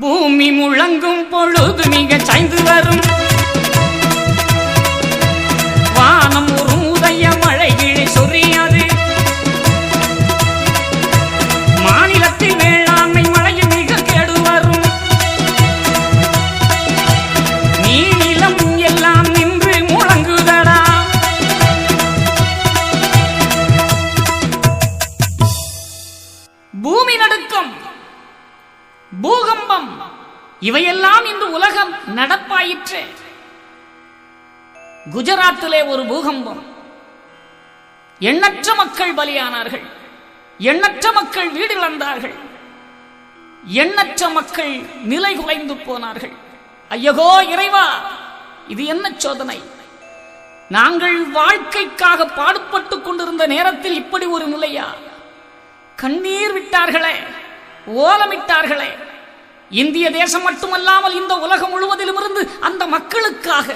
பூமி முழங்கும் பொழுது மிக சாய்ந்து வரும். வானம் ஒரு உதய மழை கிழி சொரியாது. மாநிலத்தில் வேளாண்மை மழையும் மிக கேடு வரும். நீளம் எல்லாம் நின்று முழங்குதடா. பூமி நடுக்கம். பூகம்பம். இவையெல்லாம் இன்று உலகம் நடப்பாயிற்று. குஜராத்திலே ஒரு பூகம்பம். எண்ணற்ற மக்கள் பலியானார்கள். எண்ணற்ற மக்கள் வீடு இழந்தார்கள். எண்ணற்ற மக்கள் நிலை குலைந்து போனார்கள். ஐயகோ இறைவா இது என்ன சோதனை? நாங்கள் வாழ்க்கைக்காக பாடுபட்டுக் கொண்டிருந்த நேரத்தில் இப்படி ஒரு நிலையா? கண்ணீர் விட்டார்களே ஓலமிட்டார்களே இந்திய தேசம் மட்டுமல்லாமல் இந்த உலகம் முழுவதிலும் இருந்து அந்த மக்களுக்காக